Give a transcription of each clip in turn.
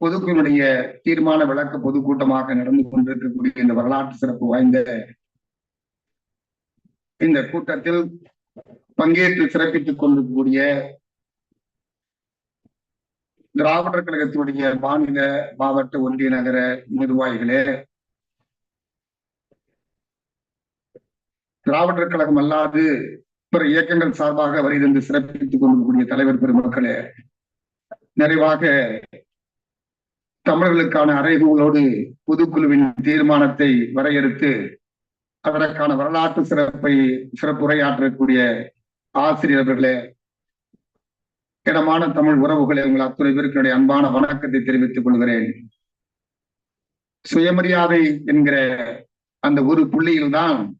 பொதுக்குழுடைய தீர்மான விளக்க பொதுக்கூட்டமாக நடந்து கொண்டிருக்கக்கூடிய இந்த வரலாற்று சிறப்பு வாய்ந்த இந்த கூட்டத்தில் பங்கேற்று சிறப்பித்துக் கொண்டிருக்கக்கூடிய திராவிடர் கழகத்தினுடைய மாநில மாவட்ட ஒன்றிய நகர நிர்வாகிகளே திராவிடர் கழகம் அல்லாது பிற இயக்கங்கள் சார்பாக வருகிறது சிறப்பித்துக் கொண்டிருக்கக்கூடிய தலைவர் பெருமக்களே நிறைவாக தமிழர்களுக்கான அறைகூலோடு பொதுக்குழுவின் தீர்மானத்தை வரையறுத்து அதற்கான வரலாற்று சிறப்பை சிறப்புரையாற்றக்கூடிய ஆசிரியர்களே இடமான தமிழ் உறவுகளை உங்கள் அத்துறை பேருக்கு அன்பான வணக்கத்தை தெரிவித்துக் கொள்கிறேன். சுயமரியாதை என்கிற அந்த ஒரு புள்ளியில்தான்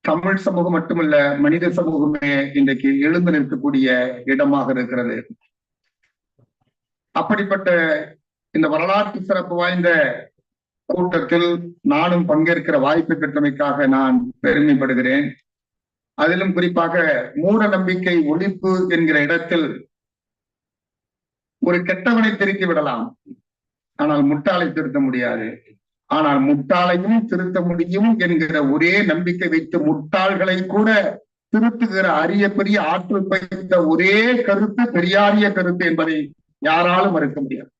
தமிழ் சமூகம் மட்டுமல்ல மனித சமூகமே இன்றைக்கு எழுந்து நிற்கக்கூடிய இடமாக இருக்கிறது. அப்படிப்பட்ட இந்த வரலாற்று சிறப்பு வாய்ந்த கூட்டத்தில் நானும் பங்கேற்கிற வாய்ப்பு பெற்றமைக்காக நான் பெருமைப்படுகிறேன். அதிலும் குறிப்பாக மூட நம்பிக்கை ஒழிப்பு என்கிற இடத்தில் ஒரு கெட்டவனை திருத்தி விடலாம். ஆனால் முட்டாளை திருத்த முடியாது. ஆனால் முட்டாளையும் திருத்த முடியும் என்கிற ஒரே நம்பிக்கை வைத்து முட்டாள்களை கூட திருத்துகிற அரிய பெரிய ஆற்றல் பயித்த ஒரே கருத்து பெரியாரிய கருத்து என்பதை யாராலும் மறுக்க முடியாது.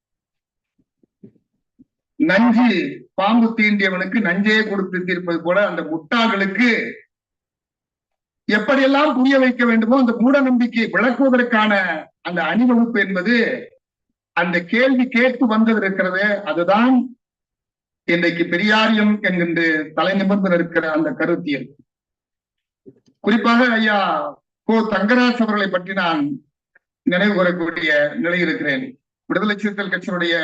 நஞ்சு பாம்பு தீண்டியவனுக்கு நஞ்சையே கொடுத்து தீர்ப்பது போல அந்த முட்டாள்களுக்கு எப்படியெல்லாம் புரிய வைக்க வேண்டுமோ அந்த மூட நம்பிக்கை விளக்குவதற்கான அந்த அணிவகுப்பு என்பது அந்த கேள்வி கேட்டு வந்தது இருக்கிறது. அதுதான் இன்றைக்கு பெரியாரியம் என்கின்ற தலை நிமிர்ந்து இருக்கிற அந்த கருத்தியல். குறிப்பாக ஐயா கோ தங்கராஜ் அவர்களை பற்றி நான் நினைவு கூறக்கூடிய நிலை இருக்கிறேன். விடுதலை சிறுத்தைகள் கட்சியினுடைய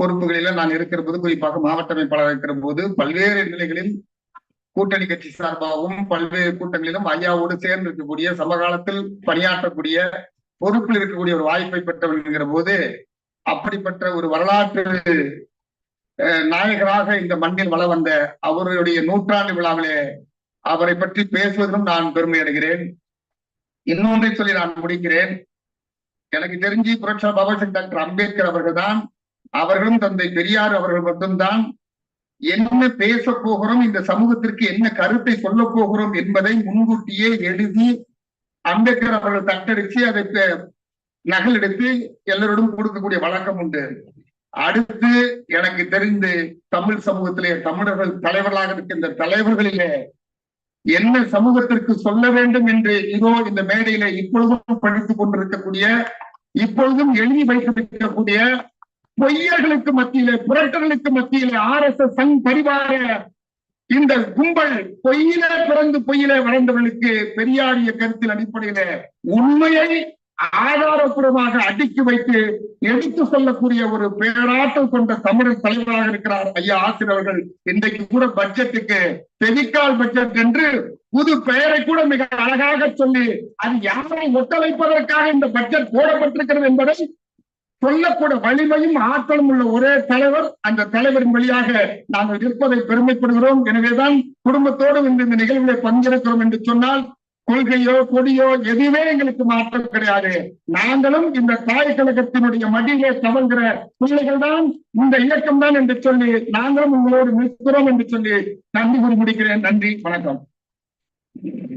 பொறுப்புகளில நான் இருக்கிற போது குறிப்பாக மாவட்ட அமைப்பாளர் இருக்கிற போது பல்வேறு நிலைகளில் கூட்டணி கட்சி சார்பாகவும் பல்வேறு கூட்டங்களிலும் ஐயாவோடு சேர்ந்து இருக்கக்கூடிய சமகாலத்தில் பணியாற்றக்கூடிய பொறுப்பில் இருக்கக்கூடிய ஒரு வாய்ப்பை பெற்றவன் என்கிற போது அப்படிப்பட்ட ஒரு வரலாற்று நாயகராக இந்த மண்ணில் வள வந்த அவருடைய நூற்றாண்டு விழாவிலே அவரை பற்றி பேசுவதிலும் நான் பெருமை அடைகிறேன். இன்னொன்றை சொல்லி நான் முடிக்கிறேன். எனக்கு தெரிஞ்சு புரட்சா பாபாசன் டாக்டர் அம்பேத்கர் அவர்கள் தான் அவர்களும் தந்தை பெரியார் அவர்கள் மட்டும்தான் என்ன பேச போகிறோம் இந்த சமூகத்திற்கு என்ன கருத்தை சொல்ல போகிறோம் என்பதை முன்கூட்டியே எழுதி அம்பேத்கர் அவர்கள் தட்டடிச்சு அதை நகல் எடுத்து எல்லோரிடம் கொடுக்கக்கூடிய வழக்கம் உண்டு. அடுத்து எனக்கு தெரிந்து தமிழ் சமூகத்திலே தமிழர்கள் தலைவர்களாக இருக்கின்ற தலைவர்களிலே என்ன சமூகத்திற்கு சொல்ல வேண்டும் என்று இதோ இந்த மேடையில இப்பொழுதும் படித்துக் கொண்டிருக்கக்கூடிய இப்பொழுதும் எழுதி வைத்திருக்கக்கூடிய பொய்யர்களுக்கு மத்தியிலே புரட்டர்களுக்கு மத்தியிலே ஆர் எஸ் எஸ் சங் பரிவார இந்த கும்பல் பொய்யில பிறந்து பொய்யில வளர்ந்தவர்களுக்கு பெரியாரிய கருத்தின் அடிப்படையில உண்மையை ஆதாரபூர்வமாக அடுக்கி வைத்து எடுத்து சொல்லக்கூடிய ஒரு பேராற்றல் கொண்ட தமிழர் தலைவராக இருக்கிறார் ஐயா ஆசிரியர்கள் இன்றைக்கு கூட பட்ஜெட்டுக்கு செவிக்கால் பட்ஜெட் என்று புது பெயரை கூட மிக அழகாக சொல்லி அது யாரை ஒத்துழைப்பதற்காக இந்த பட்ஜெட் போடப்பட்டிருக்கிறது என்பதை சொல்லப்படும் வலிமையும் ஆற்றலும் உள்ள ஒரே தலைவர் அந்த தலைவரின் வழியாக நாங்கள் இருப்பதை பெருமைப்படுகிறோம். எனவேதான் குடும்பத்தோடு இன்று இந்த நிகழ்வுகளை பங்கெடுக்கிறோம் என்று சொன்னால் கொள்கையோ கொடியோ எதுவுமே எங்களுக்கு மாற்றம் கிடையாது. நாங்களும் இந்த தாய் கழகத்தினுடைய மடியிலே தவழ்கிற பிள்ளைகள் தான் இந்த இயக்கம் தான் என்று சொல்லி நாங்களும் உங்களோடு நிற்கிறோம் என்று சொல்லி நன்றி கூறி முடிக்கிறேன். நன்றி வணக்கம்.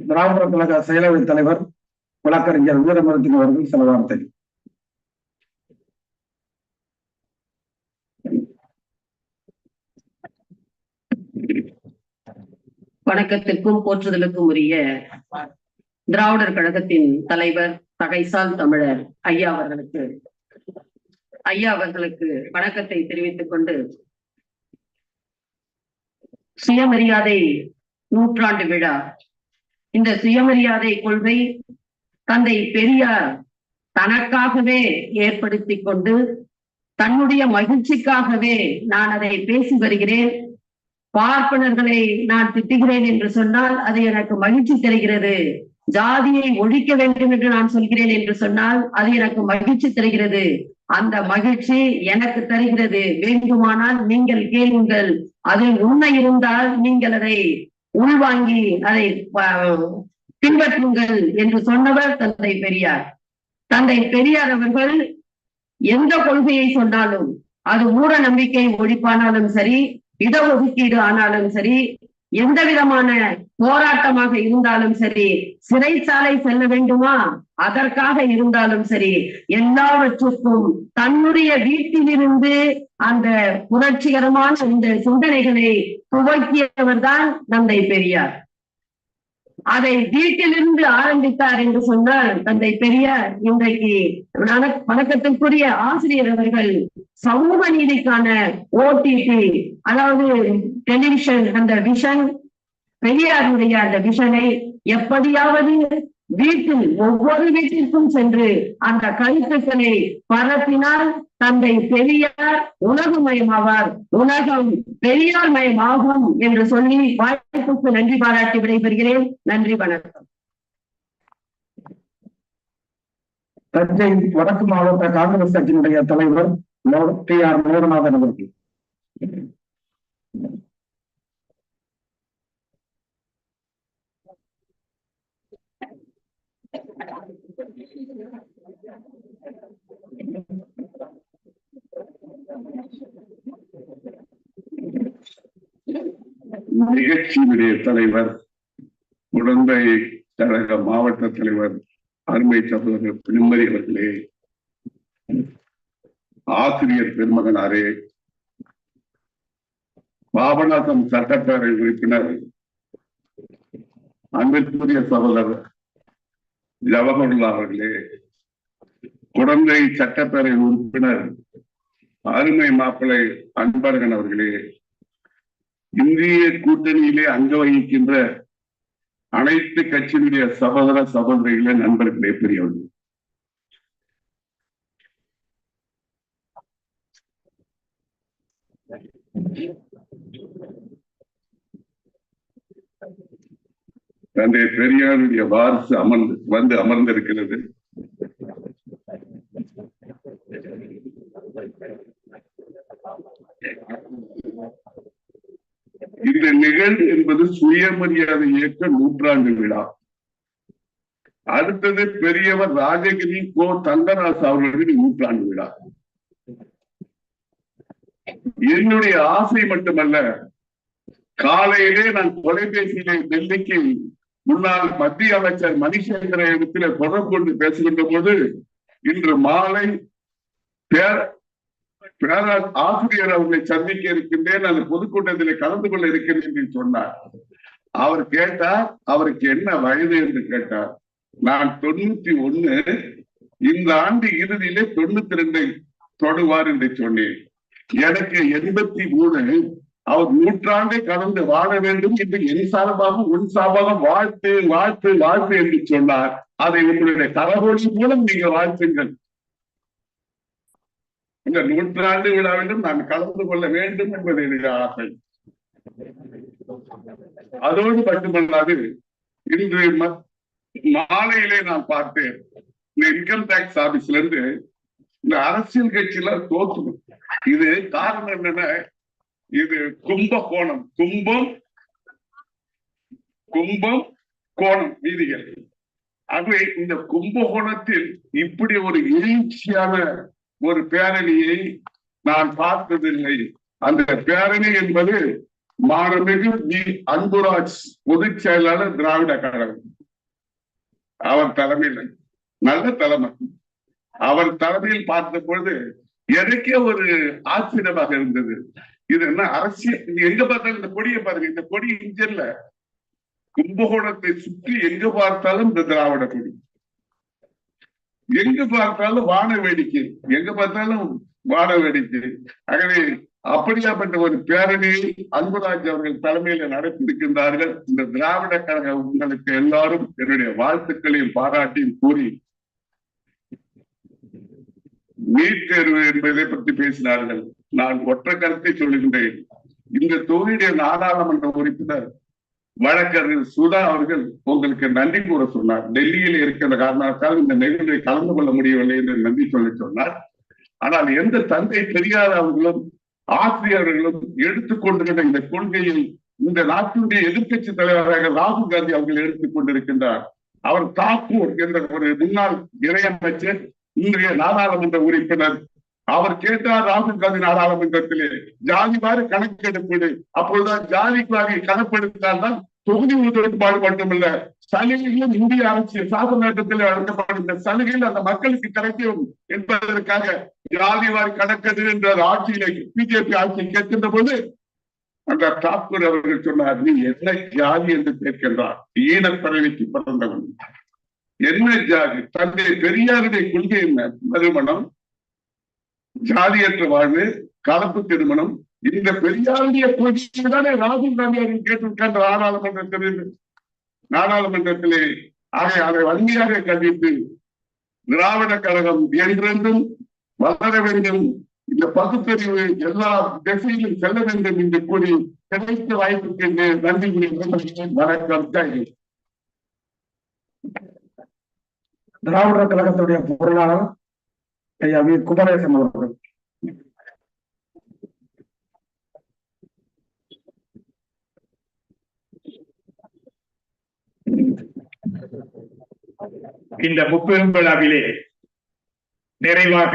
திராவிட கழக செயலவை தலைவர் வழக்கறிஞர் வீரமரத்தின் அவர்கள் சில வார்த்தை வணக்கத்திற்கும் போற்றுதலுக்கும் உரிய திராவிடர் கழகத்தின் தலைவர் தகைசால் தமிழர் ஐயா அவர்களுக்கு ஐயா அவர்களுக்கு வணக்கத்தை தெரிவித்துக் கொண்டு சுயமரியாதை நூற்றாண்டு விழா. இந்த சுயமரியாதை கொள்கை தந்தை பெரியார் தனக்காகவே ஏற்படுத்தி கொண்டு தன்னுடைய மகிழ்ச்சிக்காகவே நான் அதை பேசி வருகிறேன். பார்ப்பனர்களை நான் திட்டுகிறேன் என்று சொன்னால் அது எனக்கு மகிழ்ச்சி தருகிறது. ஜாதியை ஒழிக்க வேண்டும் என்று நான் சொல்கிறேன் என்று சொன்னால் அது எனக்கு மகிழ்ச்சி தருகிறது. அந்த மகிழ்ச்சி எனக்கு தருகிறது. வேண்டுமானால் நீங்கள் கேளுங்கள். அதில் உண்மை இருந்தால் நீங்கள் அதை உள்வாங்கி அதை பின்பற்றுங்கள் என்று சொன்னவர் தந்தை பெரியார். தந்தை பெரியார் அவர்கள் எந்த கொள்கையை சொன்னாலும் அது மூட நம்பிக்கை ஒழிப்பானாலும் சரி இடஒதுக்கீடு ஆனாலும் சரி எந்த விதமான போராட்டமாக இருந்தாலும் சரி சிறைச்சாலை செல்ல வேண்டுமா? அதற்காக இருந்தாலும் சரி எல்லாவற்றுக்கும் தன்னுடைய வீட்டிலிருந்து அந்த புரட்சிகரமான இந்த சிந்தனைகளை துவக்கியவர் தான் தந்தை பெரியார். அதை வீட்டிலிருந்து ஆரம்பித்தார் என்று சொன்னால் தந்தை பெரியார். இன்றைக்கு வணக்கத்திற்குரிய ஆசிரியர் அவர்கள் சமூக நீதிக்கான ஓடிடி அதாவது டெலிவிஷன் அந்த விஷன் பெரியாருடைய அந்த விஷனை எப்படியாவது வீட்டில் ஒவ்வொரு வீட்டிற்கும் சென்று அந்த கருத்துக்களை பரப்பினால் தந்தை பெரியார் உலகமயமாவார். உலகம் பெரியார் மயமாகும் என்று சொல்லி வாய்ப்புக்கு நன்றி பாராட்டி விடைபெறுகிறேன். நன்றி வணக்கம். தஞ்சை வடக்கு மாவட்ட காங்கிரஸ் கட்சியினுடைய தலைவர் லோ- டி ஆர் மோகநாதன் அவர்கள். நிகழ்ச்சியினுடைய தலைவர் குழந்தை கழக மாவட்ட தலைவர் அருமை சகோதரர் பின்மதி அவர்களே ஆசிரியர் பெருமகனாரே பாபநாசம் சட்டப்பேரவை உறுப்பினர் அன்பிற்குரிய சகோதரர் ஜவஹர்லா அவர்களே குழந்தை சட்டப்பேரவை உறுப்பினர் அருமை மாப்பிள்ளை அன்பழகன் அவர்களே இந்திய கூட்டணியிலே அங்க வகிக்கின்ற அனைத்து கட்சியினுடைய சகோதர சகோதரிகளே நண்பர்களே பெரியவர்கள். தந்தை பெரியாருடைய வாரிசு அமர்ந்து வந்து அமர்ந்திருக்கிறது. இந்த நிகழ்வு என்பது சுயமரியாதை இயக்க நூற்றாண்டு விழா. அடுத்தது பெரியவர் ராஜகிரி கோ தங்கராசு அவர்களின் நூற்றாண்டு விழா. என்னுடைய ஆசை மட்டுமல்ல காலையிலே நான் தொலைபேசியிலே டெல்லிக்கு முன்னாள் மத்திய அமைச்சர் மணிசேகர இடத்துல தொடர்பு கொண்டு பேசுகின்ற போது இன்று மாலை பேர- ஆசிரியர் அவர்களை சந்திக்க இருக்கின்றேன். அந்த பொதுக்கூட்டத்தில் கலந்து கொள்ள இருக்கிறேன் என்று சொன்னார். அவர் கேட்டார் அவருக்கு என்ன வயது? என்று கேட்டார். நான் தொண்ணூத்தி ஒண்ணு இந்த ஆண்டு இறுதியிலே தொண்ணூத்தி ரெண்டை தொடுவார் என்று சொன்னேன். எனக்கு எண்பத்தி மூணு. அவர் நூற்றாண்டை கடந்து வாழ வேண்டும் என்று என் சார்பாக உன் சார்பாக வாழ்த்து வாழ்த்து வாழ்த்து என்று சொன்னார். அதை உங்களுடைய கரகோடி மூலம் நீங்க வாழ்த்துங்கள். இந்த நூற்றாண்டு விழாவிலும் நான் கலந்து கொள்ள வேண்டும் என்பது என்னுடைய ஆசை அதோடு மட்டுமல்லாது இன்று ம- மாலையிலே நான் பார்த்தேன். இந்த இன்கம் டேக்ஸ் ஆபீஸ்ல இருந்து இந்த அரசியல் கட்சியில தோற்று இது காரணம் என்னன்னா இது கும்பகோணம் கும்பம் கும்பம் கோணம் வீதிகள். ஆகவே இந்த கும்பகோணத்தில் இப்படி ஒரு எழுச்சியான ஒரு பேரணியை நான் பார்த்ததில்லை. அந்த பேரணி என்பது மாண்புமிகு வி. அன்புராஜ் பொதுச் செயலாளர் திராவிட கழகம். அவர் தலைமையில் நல்ல தலைமை. அவர் தலைமையில் பார்த்த பொழுது எனக்கே ஒரு ஆச்சரியமாக இருந்தது. இது என்ன அரசியல்? எங்க பார்த்தாலும் இந்த கொடியை பாருங்க. இந்த கொடி இங்கல்ல கும்பகோணத்தை சுற்றி எங்க பார்த்தாலும் இந்த திராவிட கொடி. எங்க பார்த்தாலும் வான வேடிக்கை. எங்க பார்த்தாலும் வான வேடிக்கை. ஆகவே அப்படியாப்பட்ட ஒரு பேரணியை அன்புராஜ் அவர்கள் தலைமையில நடத்தியிருக்கின்றார்கள். இந்த திராவிட கழக உங்களுக்கு எல்லாரும் என்னுடைய வாழ்த்துக்களையும் பாராட்டியும் கூறி நீட் தேர்வு என்பதை பற்றி பேசினார்கள். நான் ஒற்றை கருத்தை சொல்லுகின்றேன். இந்த தொகுதியுடைய நாடாளுமன்ற உறுப்பினர் வழக்கறிஞர் சுதா அவர்கள் உங்களுக்கு நன்றி கூற சொன்னார். டெல்லியில் இருக்கிற காரணத்தால் இந்த நிகழ்வை கலந்து கொள்ள முடியவில்லை என்று நன்றி சொல்ல சொன்னார். ஆனால் எந்த தந்தை பெரியார் அவர்களும் ஆசிரியர்களும் எடுத்துக்கொண்டிருக்கிற இந்த கொள்கையில் இந்த நாட்டினுடைய எதிர்க்கட்சி தலைவராக ராகுல் காந்தி அவர்கள் எடுத்துக் கொண்டிருக்கின்றார். அவர் தாக்கூர் என்ற ஒரு முன்னாள் இணையமைச்சர் இன்றைய நாடாளுமன்ற உறுப்பினர் அவர் கேட்டார் ராகுல் காந்தி நாடாளுமன்றத்திலே ஜாதி வாரி கணக்கெடுப்பீடு அப்பொழுதுதான் ஜாதி வாரி கணக்கெடுத்தால்தான் தொகுதி ஒதுக்கீடு மட்டுமல்ல சலுகையும் இந்திய அரசியல் சாசனத்தில் வழங்கப்படுகின்ற சலுகையில் அந்த மக்களுக்கு கிடைக்கும் என்பதற்காக ஜாதி வாரி கணக்கெடு என்ற ஆட்சியில பிஜேபி ஆட்சி கேட்கின்ற போது அந்த தாக்கூர் அவர்கள் சொன்னார் நீ என்ன ஜாதி என்று கேட்கின்றார் ஈனப்பறவைக்கு பிறந்தவன். என்ன ஜாதி? தந்தை பெரியாருடைய கொள்கை என்ன? திருமணம் ஜாதியற்ற வாழ்வு கலப்பு திருமணம் இந்த பெரியாருடைய தானே ராகுல் காந்தி அவர்கள் கேட்டிருக்கின்ற நாடாளுமன்றத்தில் நாடாளுமன்றத்திலே அதை அதை வன்மையாக கண்டித்து திராவிட கழகம் என்றென்றும் வளர வேண்டும். இந்த பகுத்தறிவு எல்லா திசையிலும் செல்ல வேண்டும் என்று கூறி கிடைத்த வாய்ப்புக்கு நன்றி வணக்கம். திராவிடர் கழகத்துடைய பொருளாளர் ஐயா வி குமரேசன் அவர்கள் இந்த முப்பெரும் விழாவிலே நிறைவாக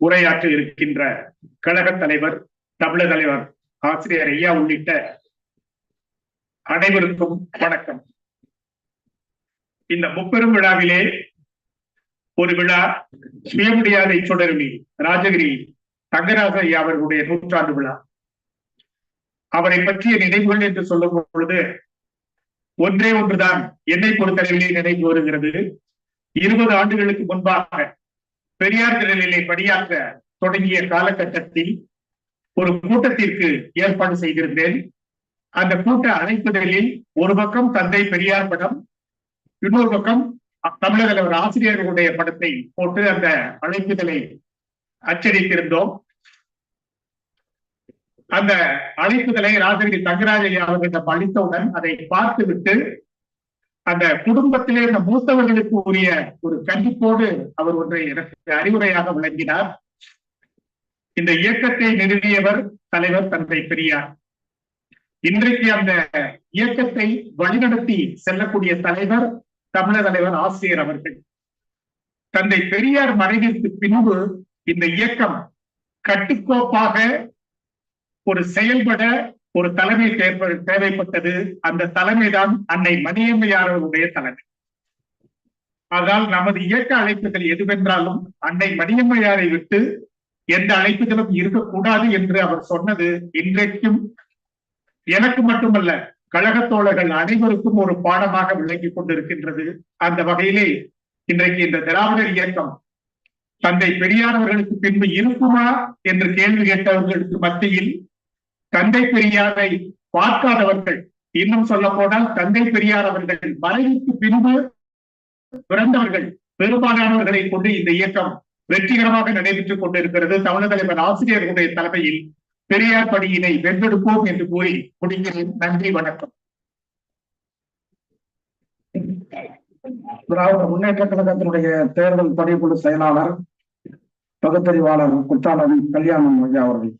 உரையாற்ற இருக்கின்ற கழக தலைவர் தமிழக தலைவர் ஆசிரியர் ஐயா உள்ளிட்ட அனைவருக்கும் வணக்கம். இந்த முப்பெரும் விழாவிலே ஒரு விழா சுயமரியாதை சுடருமி ராஜகிரி தங்கராஜ அவர்களுடைய நூற்றாண்டு விழா. அவரை பற்றிய நினைவுகள் என்று சொல்லும் பொழுது ஒன்றே ஒன்றுதான் என்னை பொறுத்தளவிலே நினைவு வருகிறது. இருபது ஆண்டுகளுக்கு முன்பாக பெரியார் திடலிலே பணியாற்ற தொடங்கிய காலகட்டத்தில் ஒரு கூட்டத்திற்கு ஏற்பாடு செய்திருந்தேன். அந்த கூட்ட அழைப்புதலில் ஒரு பக்கம் தந்தை பெரியார் படம் இன்னொரு பக்கம் தமிழக ஒரு ஆசிரியர்களுடைய படத்தை போட்டு அந்த அழைப்புதலை அச்சடித்திருந்தோம். அந்த அழைப்புதலை ராஜகிரி தங்கராஜையா அவர்களிடம் அளித்தவுடன் அதை பார்த்துவிட்டு அந்த குடும்பத்திலே இந்த மூத்தவர்களுக்கு உரிய ஒரு கண்டிப்போடு அவர் ஒன்றை எனக்கு அறிவுரையாக விளங்கினார் இந்த இயக்கத்தை நிறுவியவர் தலைவர் தந்தை பெரியார். இன்றைக்கு அந்த இயக்கத்தை வழிநடத்தி செல்லக்கூடிய தலைவர் தமிழக தலைவர் ஆசிரியர் அவர்கள். தந்தை பெரியார் மறைவிற்கு பின்பு இந்த இயக்கம் கட்டுக்கோப்பாக ஒரு செயல்பட ஒரு தலைமை தேவைப்பட்டது. அந்த தலைமைதான் அன்னை மணியம்மையார் அவர்களுடைய தலைமை. ஆனால் நமது இயக்க அழைப்புகள் எதுவென்றாலும் அன்னை மணியம்மையாரை விட்டு எந்த அழைப்புகளும் இருக்கக்கூடாது என்று அவர் சொன்னது இன்றைக்கும் எனக்கு மட்டுமல்ல. கழகத் தோழர்கள் அனைவருக்கும் ஒரு பாடமாக விளங்கிக் கொண்டிருக்கின்றது. அந்த வகையிலே இன்றைக்கு இந்த திராவிடர் இயக்கம் தந்தை பெரியார் அவர்களுக்கு பின்பு இருக்குமா என்று கேள்வி கேட்டவர்களுக்கு மத்தியில் தந்தை பெரியாரை பார்க்காதவர்கள் இன்னும் சொல்ல போனால் தந்தை பெரியார் அவர்கள் மறைவுக்கு பின்பு பிறந்தவர்கள் பெரும்பாலானவர்களை கொண்டு இந்த இயக்கம் வெற்றிகரமாக நடைபெற்றுக் கொண்டிருக்கிறது. தமிழக தலைவர் ஆசிரியர்களுடைய தலைமையில் பெரியார் பணியினை வென்றெடுப்போம் என்று கூறி முடிக்கிறேன். நன்றி வணக்கம். திராவிட முன்னேற்ற கழகத்தினுடைய தேர்தல் பணிக்குழு செயலாளர் பகுத்தறிவாளர் குத்தாலவி கல்யாணம் ஐயா அவர்கள்.